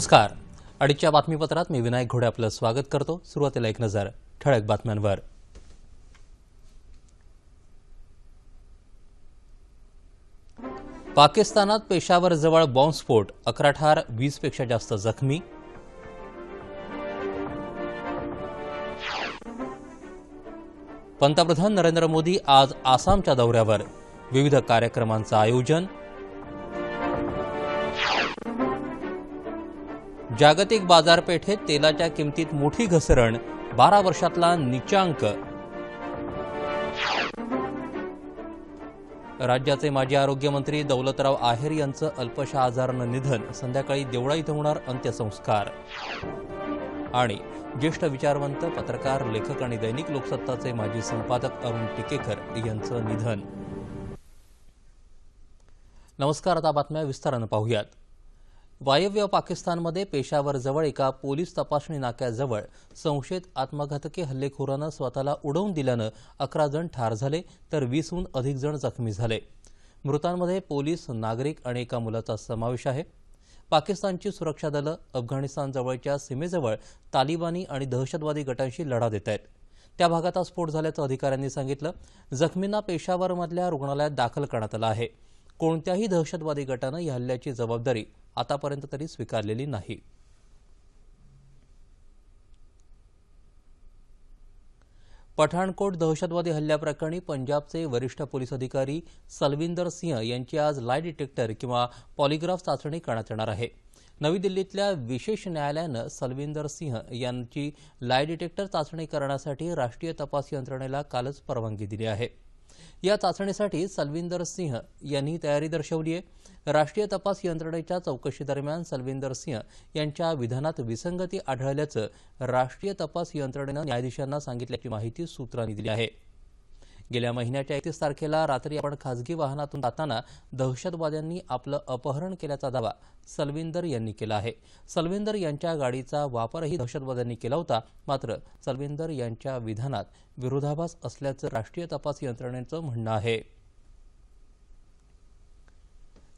नमस्कार. अडीचच्या बातमीपत्रात मी विनायक घोडे आपलं स्वागत करतो. सुरुवातीला एक नजर ठळक बातम्यांवर. पाकिस्तानात पेशावर जवळ बॉम्बस्फोट अकरा ठार वीसपेक्षा जास्त जखमी. पंतप्रधान नरेंद्र मोदी आज आसामच्या दौऱ्यावर. विविध कार्यक्रमांचं आयोजन जागतिक बाजारपेठेत तेलाच्या किमतीत मोठी घसरण बारा वर्षातला निचांक. राज्याचे माजी आरोग्यमंत्री दौलतराव आहेर यांचं अल्पशा आजारानं निधन. संध्याकाळी देवळा इथं होणार अंत्यसंस्कार. आणि ज्येष्ठ विचारवंत पत्रकार लेखक आणि दैनिक लोकसत्ताचे माजी संपादक अरुण टिकेकर यांचं निधन. नमस्कार आता बातम्या विस्तारानं पाहूयात. वायव्य पाकिस्तानमध्ये पेशावर जवळ एका पोलीस तपासणी नाक्याजवळ संशयित आत्मघातकी हल्लेखोरानं स्वतःला उडवून दिल्यानं अकरा जण ठार झाले तर वीसहून अधिक जण जखमी झाले. मृतांमध्ये पोलीस नागरिक आणि एका मुलाचा समावेश आहे. पाकिस्तानची सुरक्षा दलं अफगाणिस्तानजवळच्या सीमेजवळ तालिबानी आणि दहशतवादी गटांशी लढा देत आहेत. त्या भागात हा स्फोट झाल्याचं अधिकाऱ्यांनी सांगितलं. जखमींना पेशावरमधल्या रुग्णालयात दाखल करण्यात आलं आहे. कोणत्याही दहशतवादी गटानं या हल्ल्याची जबाबदारी आतापर्यंत तरी स्वीकारलेली नाही. पठाणकोट दहशतवादी हल्ल्याप्रकरणी पंजाबचे वरिष्ठ पोलीस अधिकारी सलविंदर सिंह यांची आज लाय डिटेक्टर किंवा पॉलिग्राफ चाचणी करण्यात येणार आहे. नवी दिल्लीतल्या विशेष न्यायालयानं सलविंदर सिंह यांची लाय डिटेक्टर चाचणी करण्यासाठी राष्ट्रीय तपास यंत्रणेला कालच परवानगी दिली आहे. या चाचणीसाठी सलविंदर सिंह यांनी तयारी दर्शवली आहे. राष्ट्रीय तपास यंत्रणेच्या चौकशीदरम्यान सलविंदर सिंह यांच्या विधानात विसंगती आढळल्याचं राष्ट्रीय तपास यंत्रणेनं न्यायाधीशांना सांगितल्याची माहिती सूत्रांनी दिली आहे. गेल्या महिन्याच्या एकतीस तारखेला रात्री आपण खासगी वाहनातून जाताना दहशतवाद्यांनी आपलं अपहरण केल्याचा दावा सलविंदर यांनी केला आहे. सलविंदर यांच्या गाडीचा वापरही दहशतवाद्यांनी केला होता. मात्र सलविंदर यांच्या विधानात विरोधाभास असल्याचं राष्ट्रीय तपास यंत्रणेचं म्हणणं आहे.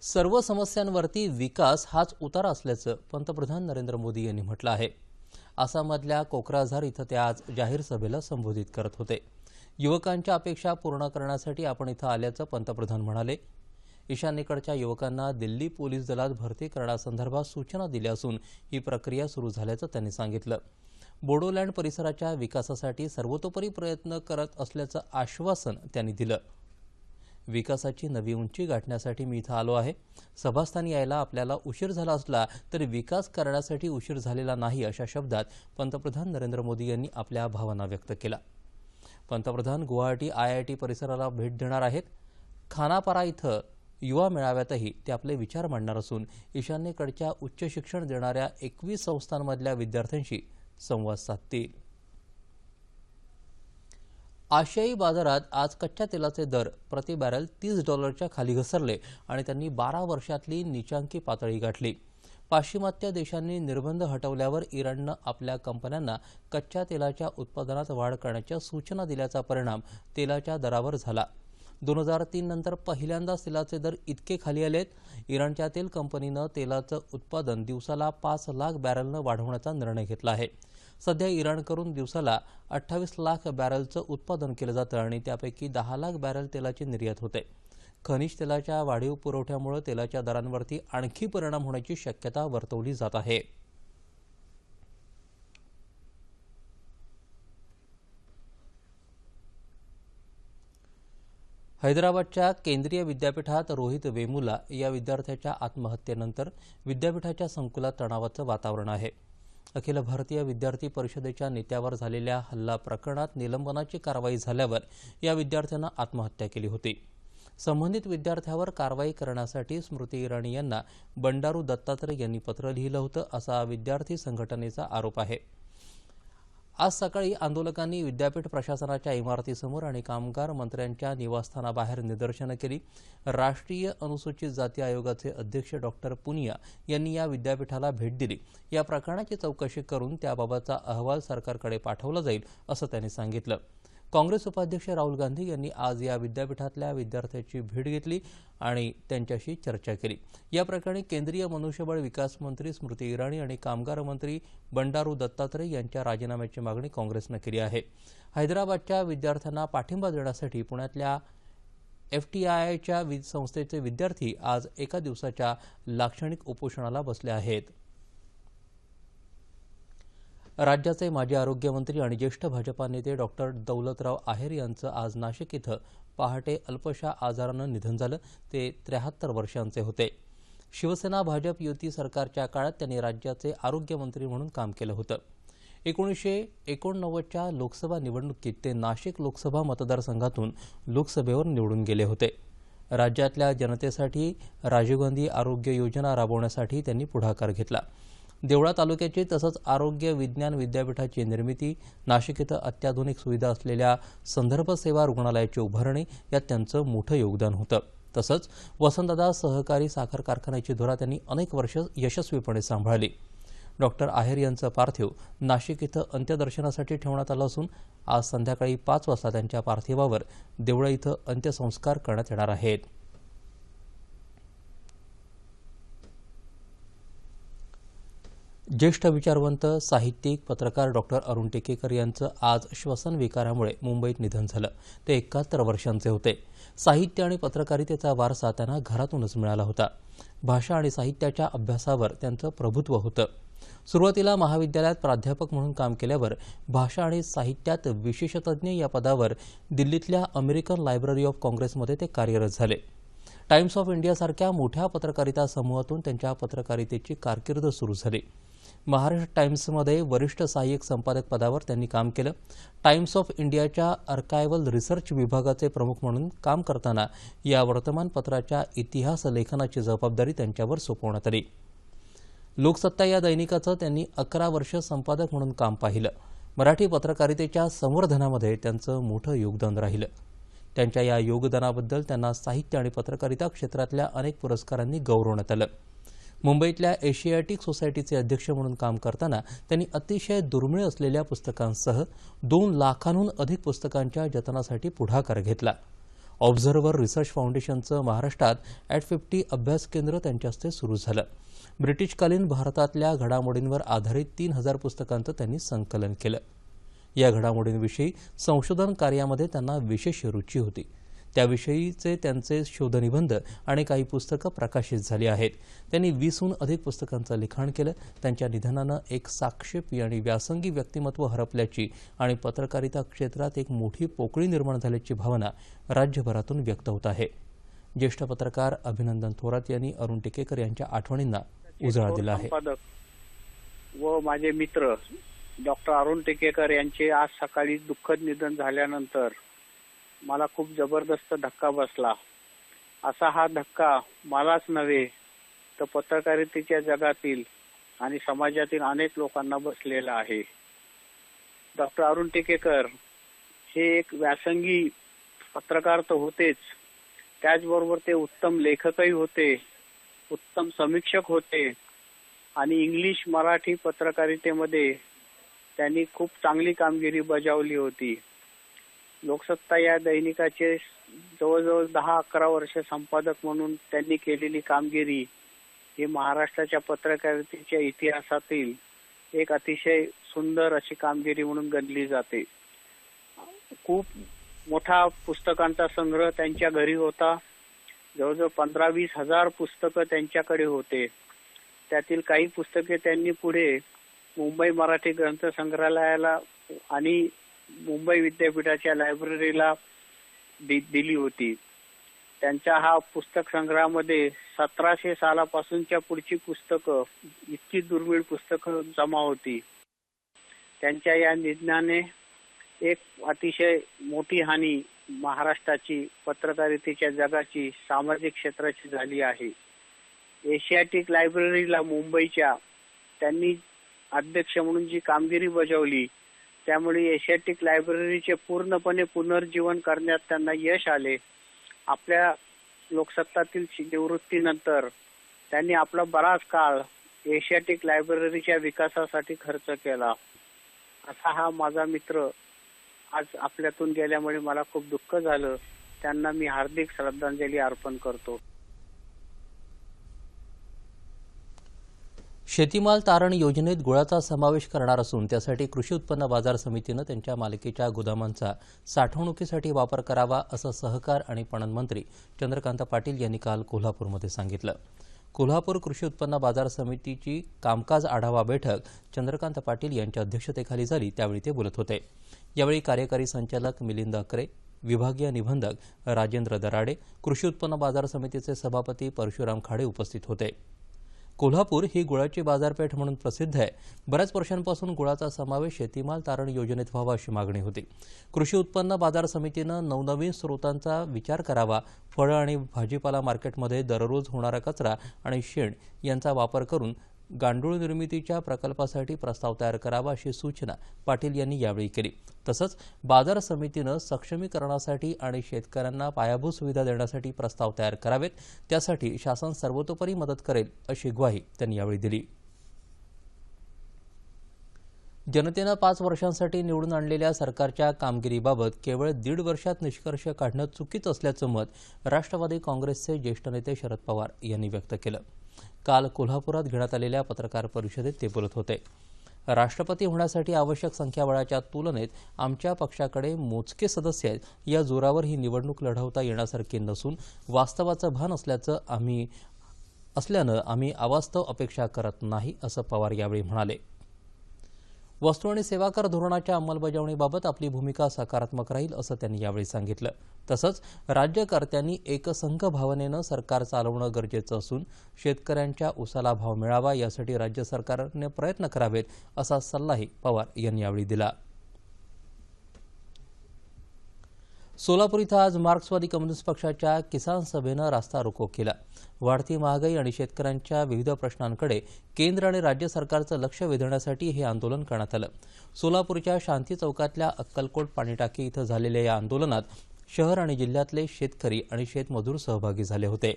सर्व समस्यांवरती विकास हाच उतारा असल्याचं पंतप्रधान नरेंद्र मोदी यांनी म्हटलं आहे. आसाममधल्या कोक्राझार इथं ते आज जाहीर सभेला संबोधित करत होते. युवकांच्या अपेक्षा पूर्ण करण्यासाठी आपण इथं आल्याचं पंतप्रधान म्हणाले. ईशान्येकडच्या युवकांना दिल्ली पोलीस दलात भरती करण्यासंदर्भात सूचना दिल्या असून ही प्रक्रिया सुरू झाल्याचं त्यांनी सांगितलं. बोडोलँड परिसराच्या विकासासाठी सर्वतोपरी प्रयत्न करत असल्याचं आश्वासन त्यांनी दिलं. विकासाची नवी उंची गाठण्यासाठी मी इथं आलो आहे. सभास्थानी यायला आपल्याला उशीर झाला असला तरी विकास करण्यासाठी उशीर झालेला नाही अशा शब्दात पंतप्रधान नरेंद्र मोदी यांनी आपल्या भावना व्यक्त केल्या. पंतप्रधान गुवाहाटी आय आय टी परिसराला भेट देणार आहेत. खानापारा इथं युवा मेळाव्यातही ते आपले विचार मांडणार असून ईशान्येकडच्या उच्च शिक्षण देणाऱ्या एकवीस संस्थांमधल्या विद्यार्थ्यांशी संवाद साधतील. आशियाई बाजारात आज कच्च्या तेलाचे दर प्रति बॅरल तीस डॉलरच्या खाली घसरले आणि त्यांनी बारा वर्षातली निचांकी पातळी गाठली. पाश्चिमात्य देशांनी निर्बंध हटवल्यावर इराणनं आपल्या कंपन्यांना कच्च्या तेलाच्या उत्पादनात वाढ करण्याच्या सूचना दिल्याचा परिणाम तेलाच्या दरावर झाला. दोन हजार तीन नंतर पहिल्यांदाच तेलाचे दर इतके खाली आलेत. इराणच्या तेल कंपनीनं तेलाचं उत्पादन दिवसाला पाच लाख बॅरलनं वाढवण्याचा निर्णय घेतला आहे. सध्या इराणकडून दिवसाला अठ्ठावीस लाख बॅरलचं उत्पादन केलं जातं आणि त्यापैकी दहा लाख बॅरल तेलाची निर्यात होते. खनिज तेलाच्या वाढीव पुरवठ्यामुळे तेलाच्या दरांवरती आणखी परिणाम होण्याची शक्यता वर्तवली जात आहे. हैदराबादच्या केंद्रीय विद्यापीठात रोहित वेमुला या विद्यार्थ्याच्या आत्महत्येनंतर विद्यापीठाच्या संकुलात तणावाचं वातावरण आहे. अखिल भारतीय विद्यार्थी परिषदेच्या नेत्यावर झालेल्या हल्ला प्रकरणात निलंबनाची कारवाई झाल्यावर या विद्यार्थ्यानं आत्महत्या केली होती. संबंधित विद्यार्थ्यावर कारवाई करण्यासाठी स्मृती इराणी यांना बंडारू दत्तात्रय यांनी पत्र लिहिलं होतं असा विद्यार्थी संघटनेचा आरोप आहे. आज सकाळी आंदोलकांनी विद्यापीठ प्रशासनाच्या इमारतीसमोर आणि कामगार मंत्र्यांच्या निवासस्थानाबाहेर निदर्शनं केली. राष्ट्रीय अनुसूचित जाती आयोगाचे अध्यक्ष डॉक्टर पुनिया यांनी या विद्यापीठाला भेट दिली. या प्रकरणाची चौकशी करून त्याबाबतचा अहवाल सरकारकडे पाठवला जाईल असं त्यांनी सांगितलं. काँग्रेस उपाध्यक्ष राहुल गांधी यांनी आज या विद्यापीठातल्या विद्यार्थ्याची भेट घेतली आणि त्यांच्याशी चर्चा केली. या प्रकरणी केंद्रीय मनुष्यबळ विकास मंत्री स्मृती इराणी आणि कामगार मंत्री बंडारू दत्तात्रय यांच्या राजीनाम्याची मागणी काँग्रेसनं केली आहे. हैदराबादच्या विद्यार्थ्यांना पाठिंबा देण्यासाठी पुण्यातल्या एफ टी आयच्या संस्थेचे विद्यार्थी आज एका दिवसाच्या लाक्षणिक उपोषणाला बसले आहेत. राज्याचे माजी आरोग्यमंत्री आणि ज्येष्ठ भाजपा नेते डॉक्टर दौलतराव आहेर यांचं आज नाशिक इथं पहाटे अल्पशा आजारानं निधन झालं. ते त्र्याहत्तर वर्षांचे होते. शिवसेना भाजप युती सरकारच्या काळात त्यांनी राज्याचे आरोग्यमंत्री म्हणून काम केलं होतं. एकोणीसशे एकोणनव्वदच्या लोकसभा निवडणुकीत ते नाशिक लोकसभा मतदारसंघातून लोकसभेवर निवडून गेले होते. राज्यातल्या जनतेसाठी राजीव गांधी आरोग्य योजना राबवण्यासाठी त्यांनी पुढाकार घेतला. देवळा तालुक्याची तसंच आरोग्य विज्ञान विद्यापीठाची निर्मिती नाशिक इथं अत्याधुनिक सुविधा असलेल्या संदर्भ सेवा रुग्णालयाची उभारणी यात त्यांचं मोठं योगदान होतं. तसंच वसंतदादा सहकारी साखर कारखान्याची धुरा त्यांनी अनेक वर्ष यशस्वीपणे सांभाळली. डॉक्टर आहेर यांचं पार्थिव नाशिक इथं अंत्यदर्शनासाठी ठेवण्यात आलं असून आज संध्याकाळी पाच वाजता त्यांच्या पार्थिवावर देवळा इथं अंत्यसंस्कार करण्यात येणार आहेत. ज्येष्ठ विचारवंत साहित्यिक पत्रकार डॉक्टर अरुण टेकेकर यांचं आज श्वसन विकारामुळे मुंबईत निधन झालं. ते एकाहत्तर वर्षांचे होते. साहित्य आणि पत्रकारितेचा वारसा त्यांना घरातूनच मिळाला होता. भाषा आणि साहित्याच्या अभ्यासावर त्यांचं प्रभुत्व होतं. सुरुवातीला महाविद्यालयात प्राध्यापक म्हणून काम केल्यावर भाषा आणि साहित्यात विशेषतज्ञ या पदावर दिल्लीतल्या अमेरिकन लायब्ररी ऑफ काँग्रेसमध्ये ते कार्यरत झाले. टाइम्स ऑफ इंडियासारख्या मोठ्या पत्रकारिता समूहातून त्यांच्या पत्रकारितेची कारकीर्द सुरू झाली. महाराष्ट्र टाइम्समध्ये वरिष्ठ सहाय्यक संपादक पदावर त्यांनी काम केलं. टाइम्स ऑफ इंडियाच्या अर्कायवल रिसर्च विभागाचे प्रमुख म्हणून काम करताना या वर्तमानपत्राच्या इतिहास लेखनाची जबाबदारी त्यांच्यावर सोपवण्यात आली. लोकसत्ता या दैनिकाचं त्यांनी अकरा वर्ष संपादक म्हणून काम पाहिलं. मराठी पत्रकारितेच्या संवर्धनामध्ये त्यांचं मोठं योगदान राहिलं. त्यांच्या या योगदानाबद्दल त्यांना साहित्य आणि पत्रकारिता क्षेत्रातल्या अनेक पुरस्कारांनी गौरवण्यात आलं. मुंबईतल्या एशियाटिक सोसायटीचे अध्यक्ष म्हणून काम करताना त्यांनी अतिशय दुर्मिळ असलेल्या पुस्तकांसह दोन लाखांहून अधिक पुस्तकांच्या जतनासाठी पुढाकार घेतला. ऑब्झर्व्हर रिसर्च फाउंडेशनचं महाराष्ट्रात ॲट फिफ्टी अभ्यास केंद्र त्यांच्या हस्ते सुरू झालं. ब्रिटिशकालीन भारतातल्या घडामोडींवर आधारित तीन हजार पुस्तकांचं त्यांनी संकलन केलं. या घडामोडींविषयी संशोधन कार्यामध्ये त्यांना विशेष रुची होती. त्याविषयीचे त्यांचे शोधनिबंध आणि काही पुस्तकं प्रकाशित झाली आहेत. त्यांनी वीसहून अधिक पुस्तकांचं लिखाण केलं. त्यांच्या निधनानं एक साक्षेपी आणि व्यासंगी व्यक्तिमत्व हरपल्याची आणि पत्रकारिता क्षेत्रात एक मोठी पोकळी निर्माण झाल्याची भावना राज्यभरातून व्यक्त होत आहे. ज्येष्ठ पत्रकार अभिनंदन थोरात यांनी अरुण टिकेकर यांच्या आठवणींना उजाळा दिला आहे. व माझे मित्र डॉक्टर अरुण टिकेकर यांचे आज सकाळी दुःखद निधन झाल्यानंतर मला खूप जबरदस्त धक्का बसला. असा हा धक्का मलाच नव्हे तर पत्रकारितेच्या जगातील आणि समाजातील अनेक लोकांना बसलेला आहे. डॉक्टर अरुण टिकेकर हे एक व्यासंगी पत्रकार तर होतेच. त्याचबरोबर ते उत्तम लेखकही होते उत्तम समीक्षक होते आणि इंग्लिश मराठी पत्रकारितेमध्ये त्यांनी खूप चांगली कामगिरी बजावली होती. लोकसत्ता या दैनिकाचे जवळजवळ दहा अकरा वर्ष संपादक म्हणून त्यांनी केलेली कामगिरी ही महाराष्ट्राच्या पत्रकारितेच्या इतिहासातील एक अतिशय सुंदर अशी कामगिरी म्हणून गणली जाते. खूप मोठा पुस्तकांचा संग्रह त्यांच्या घरी होता. जवळजवळ पंधरा वीस हजार पुस्तकं त्यांच्याकडे होते. त्यातील काही पुस्तके त्यांनी पुढे मुंबई मराठी ग्रंथ संग्रहालयाला आणि मुंबई विद्यापीठाच्या लायब्ररीला दिली होती. त्यांच्या हा पुस्तक संग्रहामध्ये सतराशे सालापासूनच्या पुढची पुस्तकं इतकी दुर्मिळ पुस्तकं जमा होती. त्यांच्या या निधनाने एक अतिशय मोठी हानी महाराष्ट्राची पत्रकारितेच्या जगाची सामाजिक क्षेत्राची झाली आहे. एशियाटिक लायब्ररीला मुंबईच्या त्यांनी अध्यक्ष म्हणून जी कामगिरी बजावली त्यामुळे एशियाटिक लायब्ररीचे पूर्णपणे पुनर्जीवन करण्यात त्यांना यश आले. आपल्या लोकसत्तातील निवृत्तीनंतर त्यांनी आपला बराच काळ एशियाटिक लायब्ररीच्या विकासासाठी खर्च केला. असा हा माझा मित्र आज आपल्यातून गेल्यामुळे मला खूप दुःख झालं. त्यांना मी हार्दिक श्रद्धांजली अर्पण करतो. शेतीमाल तारण योजनेत गुळाचा समावेश करणार असून त्यासाठी कृषी उत्पन्न बाजार समितीनं त्यांच्या मालकीच्या गोदामांचा साठवणुकीसाठी वापर करावा असं सहकार आणि पणन मंत्री चंद्रकांत पाटील यांनी काल कोल्हापूरमध्ये सांगितलं. कोल्हापूर कृषी उत्पन्न बाजार समितीची कामकाज आढावा बैठक चंद्रकांत पाटील यांच्या अध्यक्षतेखाली झाली त्यावेळी ते बोलत होते. यावेळी कार्यकारी संचालक मिलिंद अकरे विभागीय निबंधक राजेंद्र दराडे कृषी उत्पन्न बाजार समितीचे सभापती परशुराम खाडे उपस्थित होते. कोल्हापूर ही गुळाची बाजारपेठ म्हणून प्रसिद्ध आहे. बऱ्याच वर्षांपासून गुळाचा समावेश शेतीमाल तारण योजनेत व्हावा अशी मागणी होती. कृषी उत्पन्न बाजार समितीनं नवनवीन स्रोतांचा विचार करावा फळं आणि भाजीपाला मार्केटमध्ये दररोज होणारा कचरा आणि शेण यांचा वापर करून गांडूळ निर्मितीच्या प्रकल्पासाठी प्रस्ताव तयार करावा अशी सूचना पाटील यांनी यावेळी केली. तसंच बाजार समितीनं सक्षमीकरणासाठी आणि शेतकऱ्यांना पायाभूत सुविधा देण्यासाठी प्रस्ताव तयार करावेत त्यासाठी शासन सर्वतोपरी मदत करेल अशी ग्वाही त्यांनी यावेळी दिली. जनतेनं पाच वर्षांसाठी निवडून आणलेल्या सरकारच्या कामगिरीबाबत केवळ दीड वर्षात निष्कर्ष काढणं चुकीचं असल्याचं मत राष्ट्रवादी काँग्रेसचे ज्येष्ठ नेते शरद पवार यांनी व्यक्त केलं. काल कोल्हापुरात घेण्यात आलेल्या पत्रकार परिषदेत ते बोलत होते. राष्ट्रपती होण्यासाठी आवश्यक संख्याबळाच्या तुलनेत आमच्या पक्षाकडे मोजके सदस्य आहेत. या जोरावर ही निवडणूक लढवता येण्यासारखी नसून वास्तवाचं भान असल्याचं आम्ही असल्यानं आम्ही अवास्तव अपेक्षा करत नाही असं पवार यावेळी म्हणाले. वस्तू आणि सेवा कर धोरणाच्या अंमलबजावणीबाबत आपली भूमिका सकारात्मक राहील असं त्यांनी यावेळी सांगितलं. तसंच राज्यकर्त्यांनी एकसंघ भावनेनं सरकार चालवणं गरजेचं असून शेतकऱ्यांच्या उसाला भाव मिळावा यासाठी राज्य सरकारने प्रयत्न करावेत असा सल्लाही पवार यांनी यावेळी दिला. सोलापूर इथं आज मार्क्सवादी कम्युनिस्ट पक्षाच्या किसान सभेनं रास्ता रोको केला. वाढती महागाई आणि शेतकऱ्यांच्या विविध प्रश्नांकडे केंद्र आणि राज्य सरकारचं लक्ष वेधण्यासाठी हे आंदोलन करण्यात आलं. सोलापूरच्या शांती चौकातल्या अक्कलकोट पाणीटाकी इथं झालेल्या या आंदोलनात शहर आणि जिल्ह्यातले शेतकरी आणि शेतमजूर सहभागी झाले होते.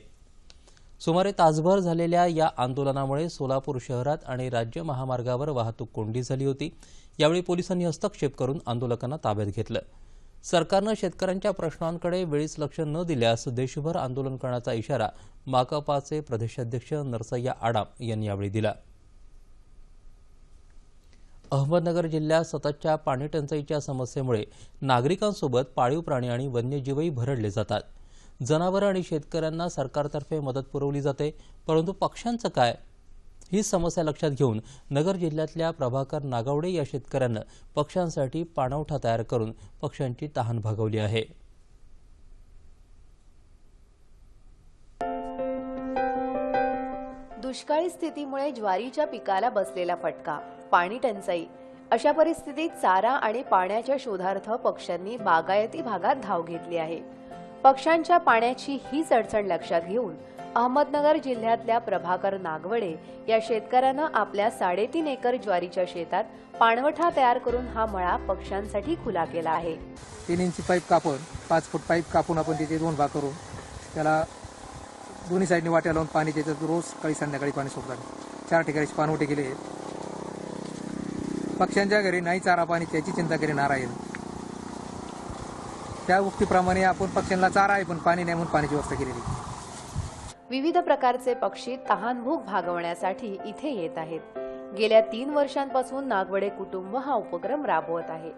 सुमारे तासभर झालेल्या या आंदोलनामुळे सोलापूर शहरात आणि राज्य महामार्गावर वाहतूक कोंडी झाली होती. यावेळी पोलिसांनी हस्तक्षेप करून आंदोलकांना ताब्यात घेतलं. सरकारनं शेतकऱ्यांच्या प्रश्नांकडे वेळीच लक्ष न दिल्यास देशभर आंदोलन करण्याचा इशारा माकपाचे प्रदेशाध्यक्ष नरसय्या आडाम यांनी यावेळी दिला. अहमदनगर जिल्ह्यात सततच्या पाणी टंचाईच्या समस्येमुळे नागरिकांसोबत पाळीव प्राणी आणि वन्यजीवही भरडले जातात. जनावरं आणि शेतकऱ्यांना सरकारतर्फे मदत पुरवली जाते परंतु पक्ष्यांचं काय? ही समस्या लक्षात घेऊन नगर जिल्ह्यातल्या प्रभाकर नागावडे या शेतकऱ्यानं पक्ष्यांसाठी पाणवठा तयार करून पक्ष्यांची तहान भागवली आहे. दुष्काळी स्थितीमुळे ज्वारीच्या पिकाला बसलेला फटका पाणी टंचाई. अशा परिस्थितीत चारा आणि पाण्याच्या शोधार्थ पक्ष्यांनी बागायती भागात धाव घेतली आहे. पक्ष्यांच्या पाण्याची हीच अडचण लक्षात घेऊन अहमदनगर जिल्ह्यातल्या प्रभाकर नागवडे या शेतकऱ्यानं आपल्या साडेतीन एकर ज्वारीच्या शेतात पाणवठा तयार करून हा मळा पक्ष्यांसाठी खुला केला आहे. तीन इंची पाईप कापून पाच फूट पाईप कापून आपण तिथे दोन भाग करून त्याला दोन्ही साईडने वाट्या लावून पाणी देतात रोज सकाळी संध्याकाळी पाणी सोडतात. चार ठिकाणी पाणवटे केले. पक्ष्यांच्या घरी नाही चारा पाणी त्याची चिंता करी नारायण. त्या उक्तीप्रमाणे आपण पक्ष्यांना चारा आहे पण पाणी नाही म्हणून पाण्याची व्यवस्था केलेली. विविध प्रकारचे पक्षी तहानभूक भागवण्यासाठी इथे येत आहेत. गेल्या तीन वर्षांपासून नागवडे कुटुंब हा उपक्रम राबवत आहे.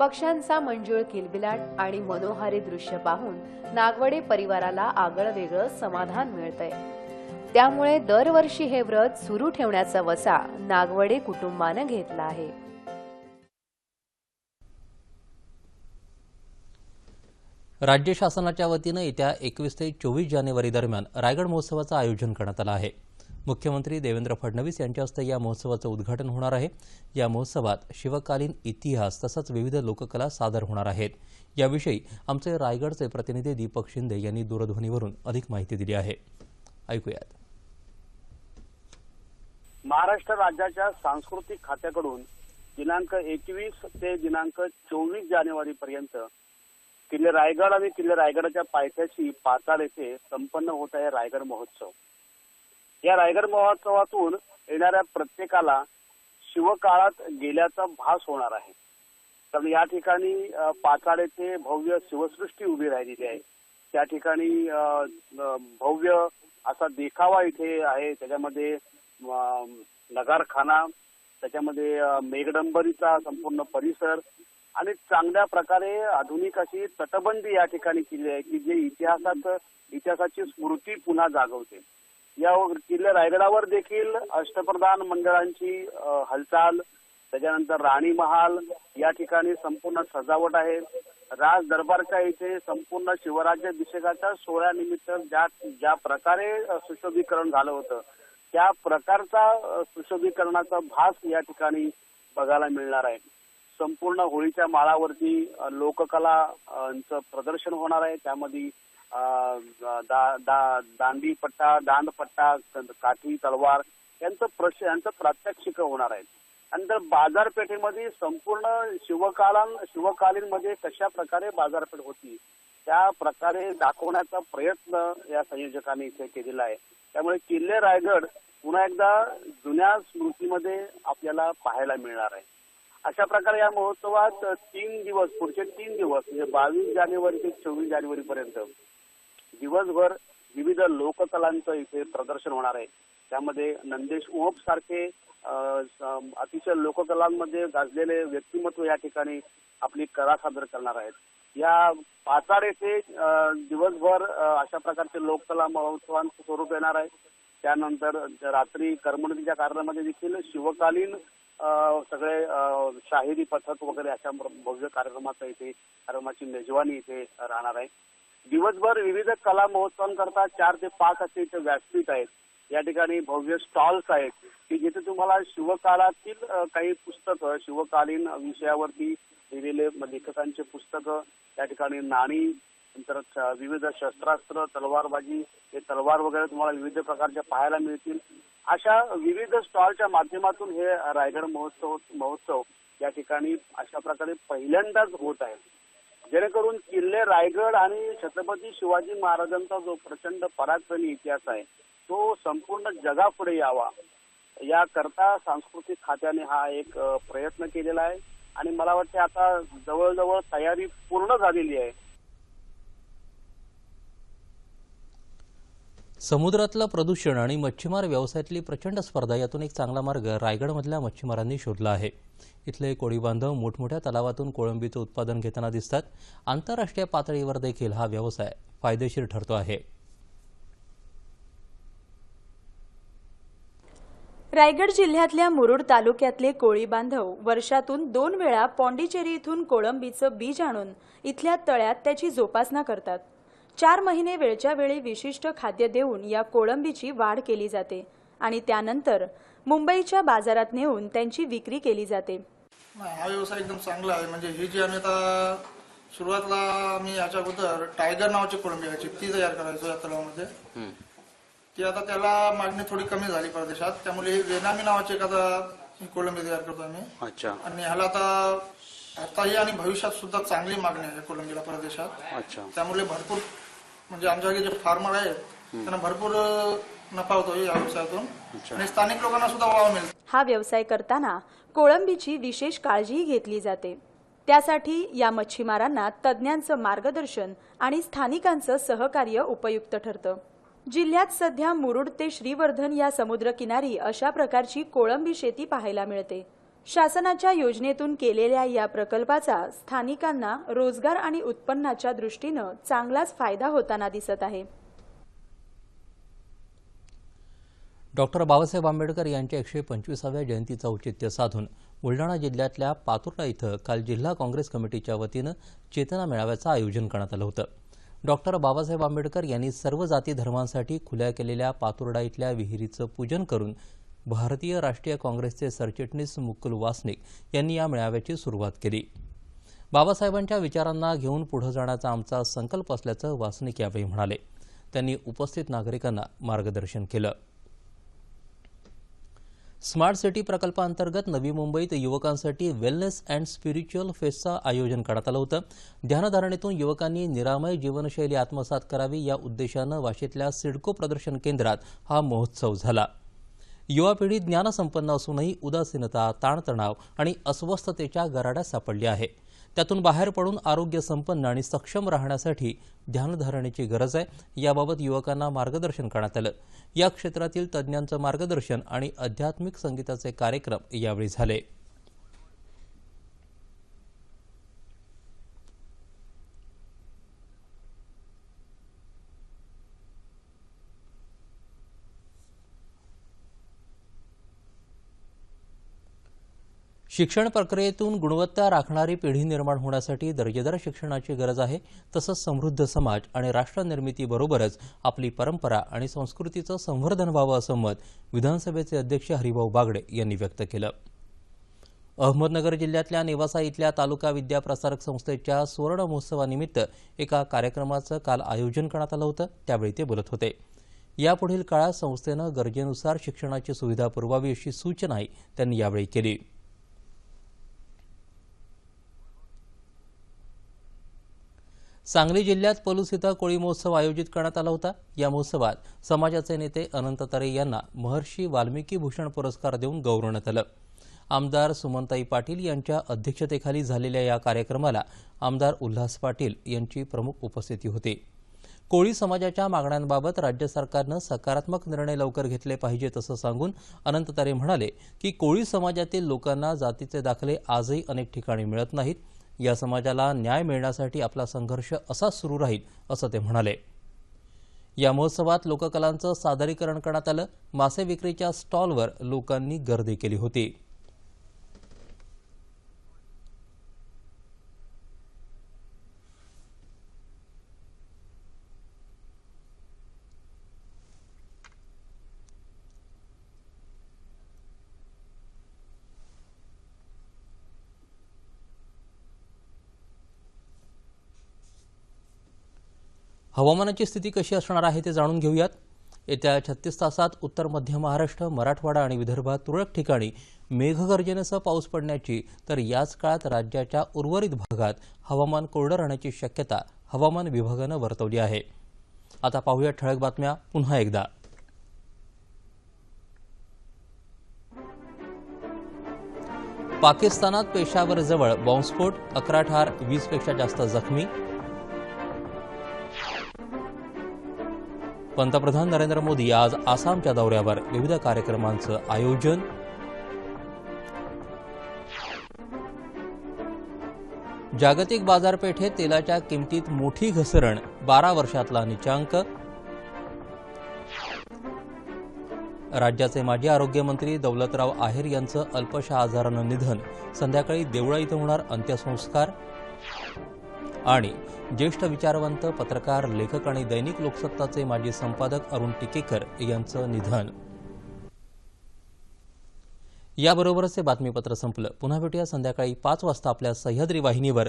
पक्ष्यांचा मंजुळ किलबिलाट आणि मनोहारी दृश्य पाहून नागवडे परिवाराला आगळं वेगळं समाधान मिळतंय. त्यामुळे दरवर्षी हे व्रत सुरू ठेवण्याचा वसा नागवडे कुटुंबानं घेतला आहे. राज्य शासनाच्या वतीनं येत्या एकवीस ते चोवीस जानेवारी दरम्यान रायगड महोत्सवाचं आयोजन करण्यात आलं आहे. मुख्यमंत्री देवेंद्र फडणवीस यांच्या हस्ते या महोत्सवाचं उद्घाटन होणार आहे. या महोत्सवात शिवकालीन इतिहास तसंच विविध लोककला सादर होणार आहेत. याविषयी आमचे रायगडचे प्रतिनिधी दीपक शिंदे यांनी दूरध्वनीवरून अधिक माहिती दिली आहे. ऐकूयात. महाराष्ट्र राज्याच्या सांस्कृतिक खात्याकडून दिनांक एकवीस ते दिनांक चोवीस जानेवारी पर्यंत किल्ले रायगड आणि किल्ले रायगडाच्या पायथ्याशी पाताळ येथे संपन्न होत आहे रायगड महोत्सव. या रायगड महोत्सवातून येणाऱ्या प्रत्येकाला शिवकाळात गेल्याचा भास होणार आहे. कारण या ठिकाणी पाताळ येथे भव्य शिवसृष्टी उभी राहिलेली आहे. त्या ठिकाणी भव्य असा देखावा इथे आहे. त्याच्यामध्ये नगारखाना त्याच्यामध्ये मेघडंबरीचा संपूर्ण परिसर आणि चांगल्या प्रकारे आधुनिक अशी तटबंदी या ठिकाणी केली आहे की जे इतिहासात इतिहासाची स्मृती पुन्हा जागवते. या किल्ले रायगडावर देखील अष्टप्रधान मंडळांची हालचाल त्याच्यानंतर राणी महाल या ठिकाणी संपूर्ण सजावट आहे. राज दरबारच्या इथे संपूर्ण शिवराज्याभिषेकाच्या सोहळ्यानिमित्त ज्या ज्या प्रकारे सुशोभीकरण झालं होतं त्या प्रकारचा सुशोभीकरणाचा भास या ठिकाणी बघायला मिळणार आहे. संपूर्ण होळीच्या माळावरती लोककलांचं प्रदर्शन होणार आहे. त्यामध्ये दा- दा- दांडी पट्टा दांड पट्टा काठी तलवार यांचं प्रश यांचं प्रात्यक्षिक होणार आहे आणि तर बाजारपेठेमध्ये संपूर्ण शिवकालान शिवकालीन मध्ये कशा प्रकारे बाजारपेठ होती त्या प्रकारे दाखवण्याचा प्रयत्न या संयोजकांनी इथे केलेला आहे. त्यामुळे किल्ले रायगड पुन्हा एकदा जुन्या स्मृतीमध्ये आपल्याला पाहायला मिळणार आहे. अशा प्रकारे या महोत्सवात तीन दिवस पुढचे तीन दिवस म्हणजे बावीस जानेवारी ते चोवीस जानेवारी पर्यंत दिवसभर विविध लोककलांचं इथे प्रदर्शन होणार आहे. त्यामध्ये नंदेश ओप सारखे अतिशय लोककलांमध्ये गाजलेले व्यक्तिमत्व या ठिकाणी आपली कला सादर करणार आहेत. या पाचार येथे दिवसभर अशा प्रकारचे लोककला महोत्सवांचं स्वरूप येणार आहे. त्यानंतर रात्री करमणुकीच्या कार्यक्रमामध्ये देखील शिवकालीन सगळे शाहिरी पथक वगैरे अशा भव्य कार्यक्रमाचा इथे कार्यक्रमाची मेजवानी इथे राहणार आहे. दिवसभर विविध कला महोत्सवांकरता चार ते पाच असे इथे व्यासपीठ आहेत. या ठिकाणी भव्य स्टॉल्स आहेत. की जिथे तुम्हाला शिवकाळातील काही पुस्तकं शिवकालीन विषयावरती लिहिलेले लेखकांचे पुस्तकं त्या ठिकाणी नाणी नंतर विविध शस्त्रास्त्र तलवारबाजी हे तलवार वगैरे तुम्हाला विविध प्रकारच्या पाहायला मिळतील. अशा विविध स्टॉलच्या माध्यमातून हे रायगड महोत्सव महोत्सव या ठिकाणी अशा प्रकारे पहिल्यांदाच होत आहे. जेणेकरून किल्ले रायगड आणि छत्रपती शिवाजी महाराजांचा जो प्रचंड पराक्रमी इतिहास आहे तो संपूर्ण जगापुढे यावा. याकरता सांस्कृतिक खात्याने हा एक प्रयत्न केलेला आहे. आणि मला वाटते आता जवळजवळ तयारी पूर्ण झालेली आहे. समुद्रातलं प्रदूषण आणि मच्छीमार व्यवसायातली प्रचंड स्पर्धा यातून एक चांगला मार्ग रायगडमधल्या मच्छीमारांनी शोधला आहे. इथले कोळी बांधव मोठमोठ्या तलावातून कोळंबीचं उत्पादन घेताना दिसतात. आंतरराष्ट्रीय पातळीवर देखील हा व्यवसाय फायदेशीर ठरतो आहे. रायगड जिल्ह्यातल्या मुरुड तालुक्यातले कोळी बांधव वर्षातून दोन वेळा पॉंडिचेरी इथून कोळंबीचं बीज आणून इथल्या तळ्यात त्याची जोपासना करतात. चार महिने वेळच्या वेळी विशिष्ट खाद्य देऊन या कोळंबीची वाढ केली जाते आणि त्यानंतर मुंबईच्या बाजारात नेऊन त्यांची विक्री केली जाते. हा व्यवसाय एकदम चांगला आहे. म्हणजे ही जी आम्ही आता सुरुवातला आम्ही याच्या अगोदर टायगर नावाची कोळंबी घ्यायची ती तयार करायचो या तलावामध्ये. ती आता त्याला मागणी थोडी कमी झाली परदेशात. त्यामुळे ही वेनामी नावाची ही कोळंबी तयार करतो आम्ही. अच्छा. आणि ह्याला आता आताही आणि भविष्यात सुद्धा चांगली मागणी आहे कोळंबीला परदेशात. अच्छा. त्यामुळे भरपूर म्हणजे आमच्याकडे जे फार्मर आहेत त्यांना भरपूर नफा होतो या व्यवसायातून. आणि स्थानिक लोकांना सुद्धा वाव मिळतो. हा व्यवसाय करताना कोळंबीची विशेष काळजीही घेतली जाते. त्यासाठी या मच्छीमारांना तज्ज्ञांचं मार्गदर्शन आणि स्थानिकांचं सहकार्य उपयुक्त ठरतं. जिल्ह्यात सध्या मुरुड ते श्रीवर्धन या समुद्रकिनारी अशा प्रकारची कोळंबी शेती पाहायला मिळते. शासनाच्या योजनेतून केलेल्या या प्रकल्पाचा स्थानिकांना रोजगार आणि उत्पन्नाच्या दृष्टीनं चांगलाच फायदा होताना दिसत आहे. डॉक्टर बाबासाहेब आंबेडकर यांच्या एकशे पंचवीसाव्या जयंतीचं औचित्य साधून बुलढाणा जिल्ह्यातल्या पातुर्डा इथं काल जिल्हा काँग्रेस कमिटीच्या वतीनं चेतना मेळाव्याचं आयोजन करण्यात आलं होतं. डॉक्टर बाबासाहेब आंबेडकर यांनी सर्व जाती धर्मांसाठी खुल्या केलेल्या पातुर्डा इथल्या विहिरीचं पूजन करून भारतीय राष्ट्रीय काँग्रेसचे सरचिटणीस मुकुल वासनिक यांनी या मेळाव्याची सुरुवात केली. बाबासाहेबांच्या विचारांना घेऊन पुढे जाण्याचा आमचा संकल्प असल्याचं वासनिक यावेळी म्हणाले. त्यांनी उपस्थित नागरिकांना मार्गदर्शन केलं. स्मार्ट सिटी प्रकल्पांतर्गत नवी मुंबईत युवकांसाठी वेलनेस अँड स्पिरिच्युअल फेस्टचं आयोजन करण्यात आलं होतं. ध्यानधारणेतून युवकांनी निरामय जीवनशैली आत्मसात करावी या उद्देशानं वाशीतल्या सिडको प्रदर्शन केंद्रात हा महोत्सव झाला. युवा पिढी ज्ञानसंपन्न असूनही उदासीनता ताणतणाव आणि अस्वस्थतेच्या गराड्यात सापडली आहे. त्यातून बाहेर पडून आरोग्य संपन्न आणि सक्षम राहण्यासाठी ध्यानधारणेची गरज आहे. याबाबत युवकांना मार्गदर्शन करण्यात आलं. या क्षेत्रातील तज्ज्ञांचं मार्गदर्शन आणि आध्यात्मिक संगीताचे कार्यक्रम यावेळी झाले. शिक्षण प्रक्रियेतून गुणवत्ता राखणारी पिढी निर्माण होण्यासाठी दर्जेदार शिक्षणाची गरज आहे. तसंच समृद्ध समाज आणि राष्ट्र निर्मितीबरोबरच आपली परंपरा आणि संस्कृतीचं संवर्धन व्हावं असं मत विधानसभेचे अध्यक्ष हरिभाऊ बागडे यांनी व्यक्त केलं. अहमदनगर जिल्ह्यातल्या नेवासा इथल्या तालुका विद्या प्रसारक संस्थेच्या सुवर्ण महोत्सवानिमित्त एका कार्यक्रमाचं काल आयोजन करण्यात आलं होतं. त्यावेळी ते बोलत होते. यापुढील काळात संस्थेनं गरजेनुसार शिक्षणाची सुविधा पुरवावी अशी सूचनाही त्यांनी यावेळी केली. सांगली जिल्ह्यात पलूस इथं कोळी महोत्सव आयोजित करण्यात आला होता. या महोत्सवात समाजाचे नेते अनंत तरे यांना महर्षी वाल्मिकी भूषण पुरस्कार देऊन गौरवण्यात आलं. आमदार सुमनताई पाटील यांच्या अध्यक्षतेखाली झालेल्या या कार्यक्रमाला आमदार उल्हास पाटील यांची प्रमुख उपस्थिती होती. कोळी समाजाच्या मागण्यांबाबत राज्य सरकारनं सकारात्मक निर्णय लवकर घेतले पाहिजेत असं सांगून अनंत तरे म्हणाले की कोळी समाजातील लोकांना जातीचे दाखले आजही अनेक ठिकाणी मिळत नाहीत. या समाजाला न्याय मिळण्यासाठी आपला संघर्ष असाच सुरू राहील असं ते म्हणाले. या महोत्सवात लोककलांचं सादरीकरण करण्यात आलं. मासे विक्रीच्या स्टॉलवर लोकांनी गर्दी केली होती. हवामानाची स्थिती कशी असणार आहे ते जाणून घेऊयात. येत्या छत्तीस तासात उत्तर मध्य महाराष्ट्र मराठवाडा आणि विदर्भात तुरळक ठिकाणी मेघगर्जनेसह पाऊस पडण्याची तर याच काळात राज्याच्या उर्वरित भागात हवामान कोरडं राहण्याची शक्यता हवामान विभागानं वर्तवली आहे. आता पाहूया ठळक बातम्या पुन्हा एकदा. पाकिस्तानात पेशावरजवळ बॉम्बस्फोट अकरा ठार वीसपेक्षा जास्त जखमी पंतप्रधान नरेंद्र मोदी आज आसामच्या दौऱ्यावर विविध कार्यक्रमांचं आयोजन. जागतिक बाजारपेठेत तेलाच्या किमतीत मोठी घसरण बारा वर्षातला निचांक. राज्याचे माजी आरोग्यमंत्री दौलतराव आहेर यांचं अल्पशा आजारानं निधन. संध्याकाळी देवळा इथं होणार अंत्यसंस्कार. आणि ज्येष्ठ विचारवंत पत्रकार लेखक आणि दैनिक लोकसत्ताचे माजी संपादक अरुण टिकेकर यांचं निधन. याबरोबरच हे बातमीपत्र संपलं. पुन्हा भेटूया संध्याकाळी पाच वाजता आपल्या सह्याद्री वाहिनीवर.